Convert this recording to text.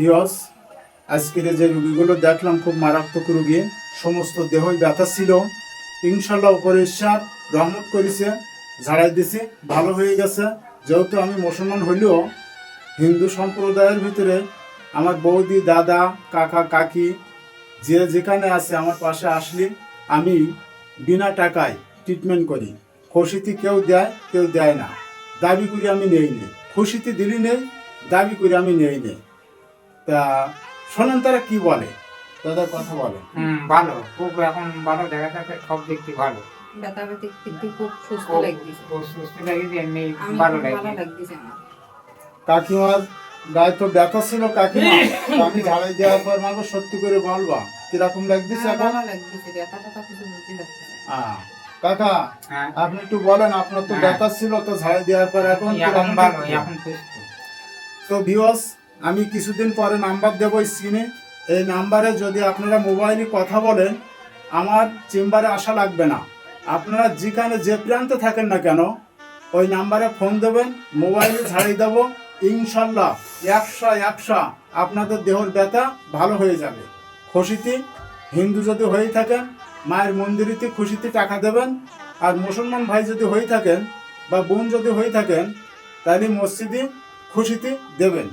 ভিওস আজকের যে রুগীগুলো দেখলাম, খুব মারাত্মক রুগী। সমস্ত দেহই ব্যথা ছিল। ইনশাল্লাহ উপরে ঈশ্বর রহমত করেছে, ঝাড়াই দিছি, ভালো হয়ে গেছে। যেহেতু আমি মুসলমান হইলেও, হিন্দু সম্প্রদায়ের ভিতরে আমার বৌদি, দাদা, কাকা, কাকি, যে যেখানে আছে আমার পাশে আসলে আমি বিনা টাকায় ট্রিটমেন্ট করি। খুশিতে কেউ দেয় কেউ দেয় না। দাবি করে আমি নেই নি। খুশিতে দিলি নেই, দাবি করে আমি নেই নি। তা শোনেন তারা কি বলে? দাদা কথা বলে। হুম ভালো। খুব এখন ভালো দেখা যাচ্ছে সব দিক থেকে ভালো। ব্যথা ব্যথি দিক খুব সুস্থ খুব খুব সুস্থ লাগছে এমনি ভালো লাগছে কাকিমার গায়ে তো ব্যথা ছিল কাকিমা। আমি ঝাড়াই দেওয়ার পর মাকে সত্যি করে বলবা কীরকম লাগতেছে হ্যাঁ, এখন? কাকা হ্যাঁ। আপনি একটু বলেন আপনার তো হ্যাঁ। ব্যথা ছিল তো ঝাড়াই দেওয়ার পর এখন এখন তো ভিউয়ার্স আমি কিছুদিন পরে নাম্বার দেবো স্ক্রিনে এই নাম্বারে যদি আপনারা মোবাইলে কথা বলেন, আমার চেম্বারে আসা লাগবে না। আপনারা যেখানে যে প্রান্তে থাকেন না কেন, ওই নাম্বারে ফোন দেবেন মোবাইলে ঝাড়ি দেবো। ইনশাল্লাহ একশো একশো আপনাদের দেহর ব্যথা ভালো হয়ে যাবে। খুশিতে হিন্দু যদি হয়ে থাকেন, মায়ের মন্দিরেতে খুশিতে টাকা দেবেন। আর মুসলমান ভাই যদি হয়ে থাকেন বা বোন যদি হয়ে থাকেন, তাহলে মসজিদে খুশিতে দেবেন।